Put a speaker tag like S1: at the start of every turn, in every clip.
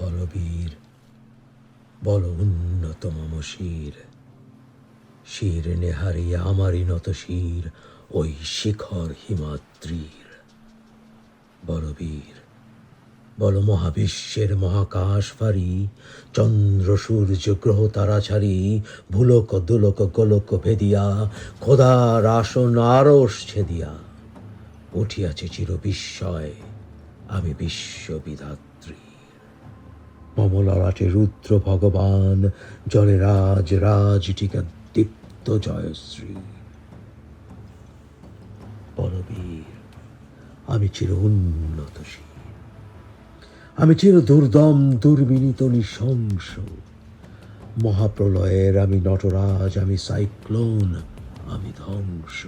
S1: বলবীর, বল উন্নত মম শির। শির নেহারিয়া আমারই নত শির, ওই শিখর হিমাদ্রির। বলবীর, বল মহাবিশ্বের মহাকাশ ফারি, চন্দ্র, সূর্য, গ্রহ, তারা ছাড়ি, ভুলক, দুলক, গোলক ভেদিয়া, খোদার আসন আরস ছেদিয়া। উঠিয়াছে চির বিস্ময় আমি বিশ্ববিধাত্রী। মমললাটে রুদ্র ভগবান, জলে রাজ রাজ টিকা দীপ্ত জয়শ্রী। বলবীর আমি চির উন্নতশীল আমি চির দুর্দম, দুর্বিনীত, নৃশংস। মহাপ্রলয়ের আমি নটরাজ, আমি সাইক্লোন, আমি ধ্বংস।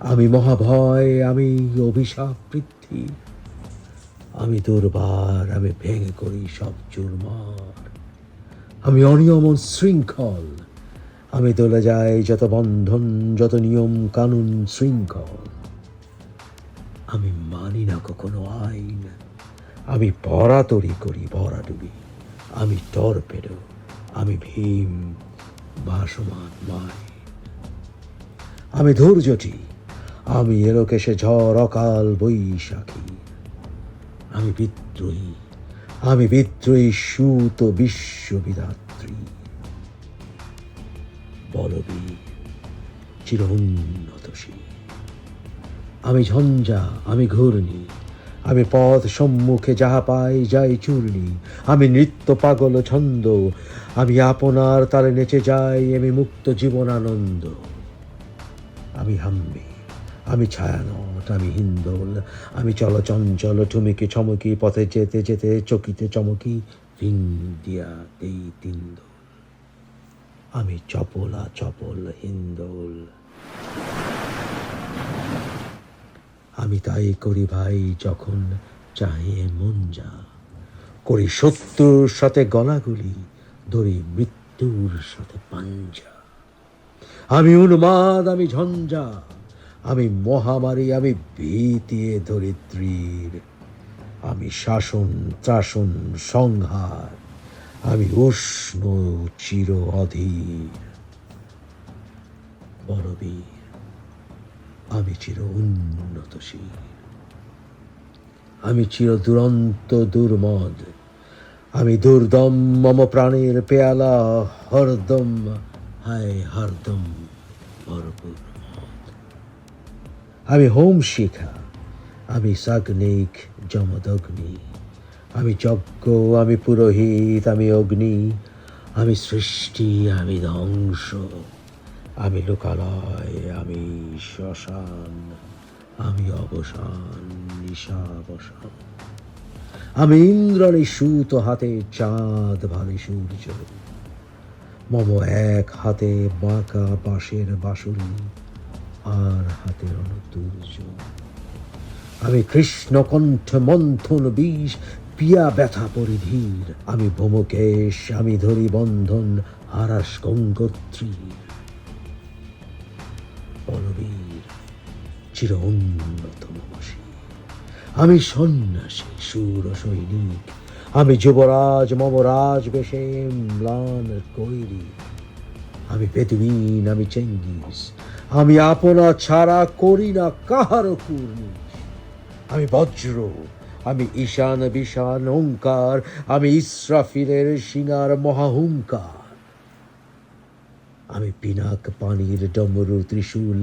S1: আমি মহাভয়, আমি অভিশাপ পৃথ্বী আমি দুর্বার, আমি ভেঙে করি সব চুরমার। আমি অনিয়ম শৃঙ্খল, আমি তোলে যাই যত বন্ধন, যত নিয়ম কানুন শৃঙ্খল। আমি মানি না কখনো আইন, আমি পরাতরি করি ভরাডুবি আমি টর্পেডো আমি ভীম, ভাসমান মাই। আমি ধৈর্যটি আমি এলোকেশে ঝড় অকাল বৈশাখী। আমি বিদ্রোহী আমি বিদ্রোহী সুত বিশ্ববিধাত্রী বলবীর চির উন্নতশীল আমি ঝঞ্ঝা, আমি ঘূর্ণি, আমি পথ সম্মুখে যাহা পাই যাই চূর্ণি, আমি নৃত্য পাগল ছন্দ, আমি আপনার তালে নেচে যাই আমি মুক্ত জীবনানন্দ। আমি হাম্মি আমি ছায়ানট, আমি হিন্দোল, আমি চলচঞ্চল ঠুমিকে চমকি, পথে যেতে যেতে চকিতে চমকি ফিং দিয়া দেই তিন্দোল আমি চপলা চপল হিন্দোল। আমি তাই করি ভাই যখন চাহে মন যা করি শত্রুর সাথে গলাগুলি, ধরি মৃত্যুর সাথে পাঞ্জা। আমি উন্মাদ, আমি ঝঞ্ঝা। আমি মহামারী, আমি ভীতিয়ে ধরিত্রীর। আমি শাসন, ত্রাসন, সংহার। আমি উষ্ণ, চির অধীর। বড়বীর, আমি চির উন্নতশীল আমি চির দুরন্ত, দুর্মদ। আমি দুর্দম, মম প্রাণের পেয়ালা, হরদম, হায়, হরদম, ভরপুর। আমি হোম শিখা, আমি সাগ্নিক যমদগ্নি, আমি যজ্ঞ, আমি পুরোহিত, আমি অগ্নি, আমি সৃষ্টি, আমি ধ্বংস, আমি লোকালয়, আমি শ্মশান, আমি অবসান, নিশাবসান, আমি ইন্দ্রাণী সুত হাতে চাঁদ ভালে সূর্য, মম এক হাতে বাঁকা বাঁশের বাঁশুরি আর হাতে রণতুর্য আমি কৃষ্ণকণ্ঠ মন্থন বিষ, পিয়া ব্যথা পরিধীর। আমি ভোমকেশ, আমি ধরি বন্ধন, হারাস গঙ্গোত্রীর। বলবীর চির মমসী আমি সন্ন্যাসী, সুর সৈনিক। আমি যুবরাজ, মমরাজ বেশে ম্লান কৈরি। আমি বেদুইন, আমি চেঙ্গিস। আমি আপনা ছাড়া করি না কাহারও কুর্নিশ আমি বজ্র, আমি ঈশান বিশান ওঙ্কার আমি ইসরাফিলের সিনার মহাহুঙ্কার আমি পিনাক পানির ডমরু ত্রিশূল,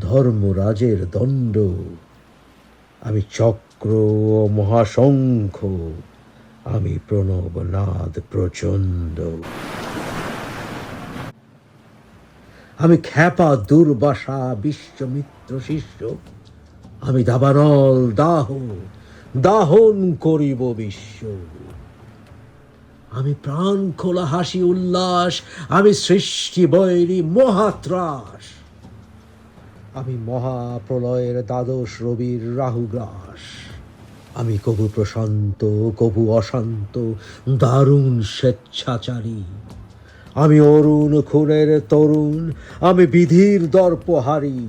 S1: ধর্মরাজের দণ্ড। আমি চক্র মহাশঙ্খ, আমি প্রণবনাদ প্রচণ্ড। আমি খ্যাপা দুর্বাসা বিশ্বমিত্র শিষ্য। আমি দাবানল দাহ, দাহন করিব বিশ্ব। আমি প্রাণ খোলা হাসি উল্লাস, আমি সৃষ্টি বৈরী মহাত্রাস। আমি মহাপ্রলয়ের দ্বাদশ রবির রাহুগ্রাস। আমি কবু প্রশান্ত, কবু অশান্ত, দারুণ স্বেচ্ছাচারী। আমি অরুণ খুনের তরুণ, আমি বিধির দর্পহারী,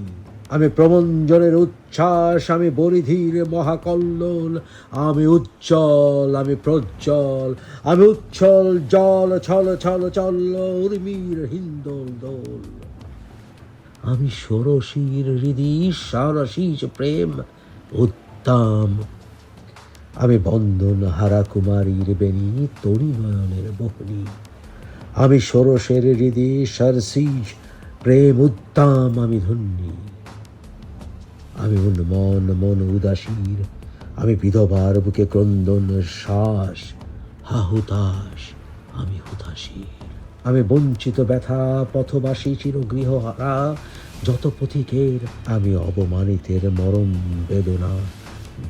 S1: আমি প্রমঞ্জনের উচ্ছ্বাস, আমি বরিধির মহাকল্লোল, আমি উজ্জ্বল, আমি প্রজ্জ্বল, আমি উচ্ছল জল, ছল ছল চল উর্মির হিন্দোল দোল। আমি ষোড়শীর হৃদি সারসীজ প্রেম, উত্তম। আমি বন্ধন হারা কুমারীর বেনি তরী নয়নের বহনী। আমি ষোড়শের হৃদি সরসিজ প্রেম উত্তাম আমি ধন্যী। আমি উন্মন মন উদাসীর, আমি বিধবার বুকে ক্রন্দন শ্বাস হাহুতাস আমি হুতাশীর। আমি বঞ্চিত ব্যথা, পথবাসী চির গৃহহারা যত পথিকের আমি অবমানিতের মরম বেদনা,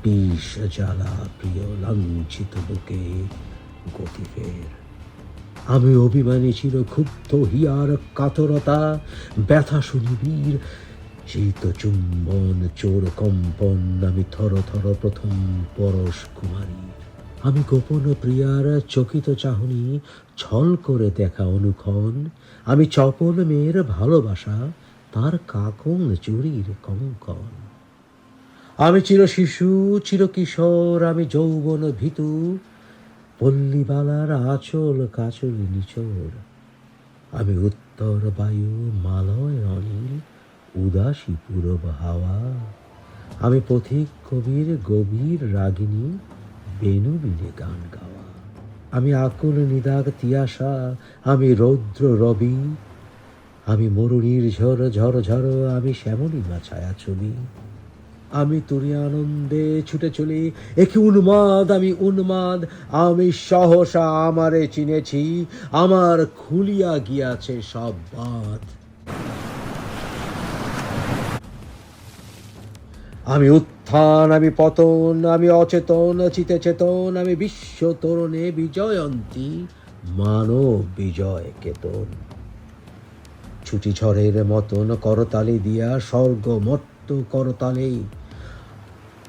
S1: বিষ জ্বালা প্রিয় লাঞ্ছিত বুকে গতি ফের আমি অভিমানী ছিল, ক্ষুব্ধ, হিয়ার, কাতরতা, ব্যথা শুনিবীর শীত, চুম্বন, চোর, কম্পন, আমি থর থর প্রথম পরশ কুমারীর আমি গোপন প্রিয়ার চকিত চাহনি, ছল করে দেখা অনুক্ষণ, আমি চপল মেয়ের ভালোবাসা, তার কাকন চুরির কঙ্কন আমি চির শিশু, চির কিশোর, আমি যৌবন ভীতু পল্লীবালার আচল কাচল নিচোর। আমি উত্তর বায়ু মালয় অনিল, উদাসী পূরব হাওয়া। আমি পথিক কবির, গভীর রাগিনী, বেনু বিনে গান গাওয়া। আমি আকুল নিদাগ তিয়াসা আমি রৌদ্র রবি। আমি মরুণীর ঝড় ঝড় ঝড় আমি শ্যামলী ছায়া ছবি আমি তুরি আনন্দে ছুটে চলি। একে উন্মাদ, আমি উন্মাদ। আমি সহসা আমারে চিনেছি। আমার খুলিয়া গিয়াছে সব বাঁধ। আমি উত্থান, আমি পতন, আমি অচেতন, চিতে চেতন, আমি বিশ্ব তরুণে বিজয়ন্তী, মানব বিজয় কেতন। ছুটি ঝড়ের মতন করতালি দিয়া স্বর্গ মত্ত করতালে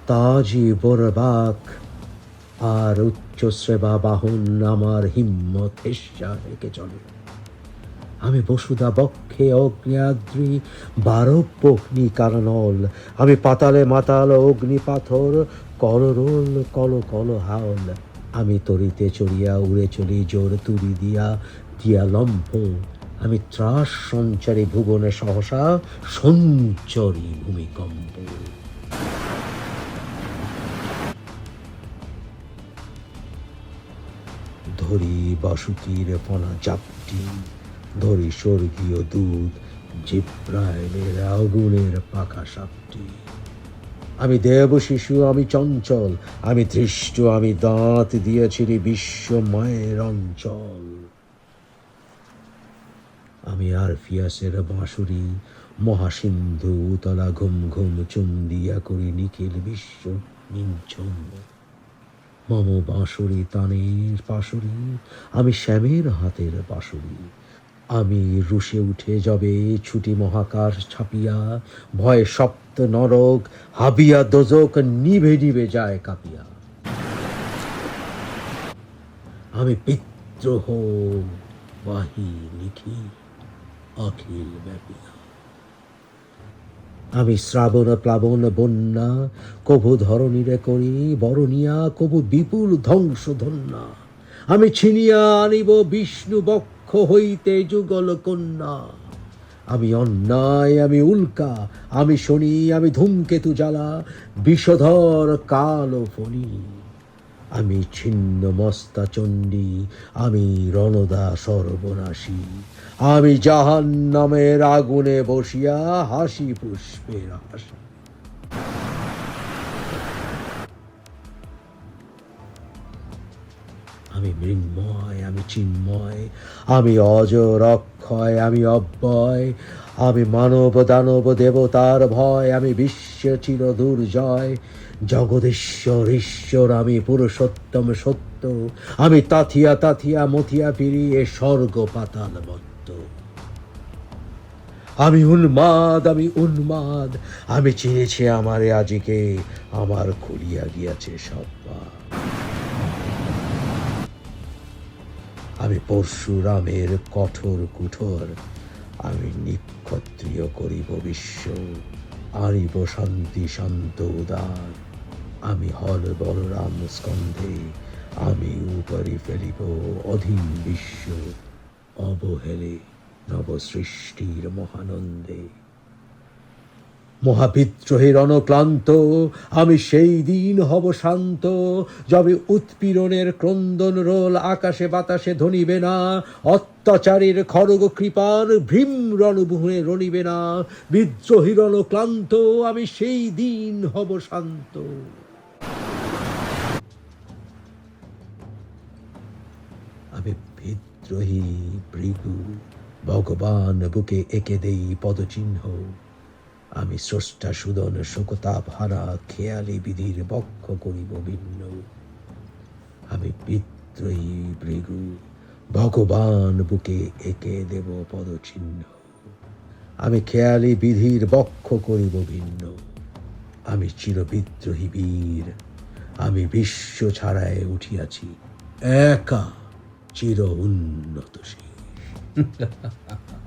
S1: তাজি বরবাক, আর উচ্চ শ্রেবা বাহন আমার হিম্মত হেস্যা রেখে চলে। আমি বসুদা বক্ষে অগ্নিয়াদ্রি বারব্যগ্নি কারণল। আমি পাতালে মাতাল অগ্নি পাথর, কলরোল কল কল হাওল। আমি তরিতে চড়িয়া উড়ে চলি জোর তুরি দিয়া দিয়া লম্ফ। আমি ত্রাস সঞ্চারী ভুবনে সহসা সঞ্চরী ভূমিকম্প। ধরি বাসুকির ফনা চাপটি, ধরি স্বর্গীয় দুধ জিব্রাইলের আগুনের পাখা সাপটি। আমি দেব শিশু, আমি চঞ্চল, আমি ধৃষ্ট, আমি দাঁত দিয়েছিলি বিশ্ব মায়ের অঞ্চল। আমি আর ফিয়াসের বাঁশুরি, মহাসিন্ধু তলা ঘুম ঘুম চুন্দিয়া করি নিখিল বিশ্ব নিঞ্চন মম বাঁশুরি তানের পাশুরি আমি শ্যামের হাতের বাঁশুরি। আমি রুশে উঠে যাবে ছুটি মহাকাশ ছাপিয়া, ভয়ে সপ্ত নরক হাবিয়া দোজক নিভে নিভে যায় কাঁপিয়া। আমি বিদ্রোহ বাহি নিখি অখিল ব্যাপিয়া। আমি শ্রাবণ, প্লাবন, বন্যা, কভু ধরণীরে করি বরণিয়া, কভু বিপুল ধ্বংস ধন্যা আমি ছিনিয়া আনিব বিষ্ণু বক্ষ হইতে যুগল কন্যা। আমি অন্যায়, আমি উল্কা, আমি শনি, আমি ধূমকেতু জ্বালা, বিষধর কালো ফণি। আমি ছিন্ন মস্তা চণ্ডী আমি রণদা সর্বনাশী। আমি জাহান নামের আগুনে বসিয়া হাসি পুষ্পের হাসি আমি মৃন্ময়, আমি চিন্ময়, আমি অজর অক্ষয়, আমি অব্যয়, আমি মানব দানব দেবতার ভয়, আমি বিশ্ব চির দুর্জয়, জগদীশ্বর, ঈশ্বর, আমি পুরুষোত্তম সত্য, আমি তাথিয়া তাথিয়া মথিয়া ফিরিয়ে স্বর্গ পাতাল মত্ত আমি উন্মাদ আমি উন্মাদ। আমি চিনেছি আমারে আজিকে, আমার খুলিয়া গিয়াছে সব। আমি পরশুরামের কঠোর কুঠোর, আমি নিক্ষত্রিয় করিব বিশ্ব, আনিব শান্তি, শান্ত, উদার। আমি হল বলরাম স্কন্ধে, আমি উপরি ফেলিব অধীন বিশ্ব, অবহেলে। নবসৃষ্টির মহানন্দে। মহাবিদ্রোহের অনক্লান্ত আমি সেই দিন হব শান্ত, যবে উৎপীড়নের ক্রন্দন রোল আকাশে বাতাসে ধনিবে না, অত্যাচারের খড়গ কৃপার ভীম রণভূমে রণিবে না। বিদ্রোহীর অনক্লান্ত আমি সেই দিন হব শান্ত। আমি বিদ্রোহী, ভৃগু ভগবান বুকে এঁকে দেই পদচিহ্ন। আমি স্রষ্টা সুদন শোকতাপ হারা খেয়ালি বিধির বক্ষ করিব ভিন্ন। আমি বিদ্রোহী ভৃগু, ভগবান বুকে এঁকে দেব পদচিহ্ন। আমি খেয়ালি বিধির বক্ষ করিব ভিন্ন। আমি চিরবিদ্রোহী বীর, আমি বিশ্ব ছাড়ায় উঠিয়াছি, একা চির উন্নতশীল Ha ha ha.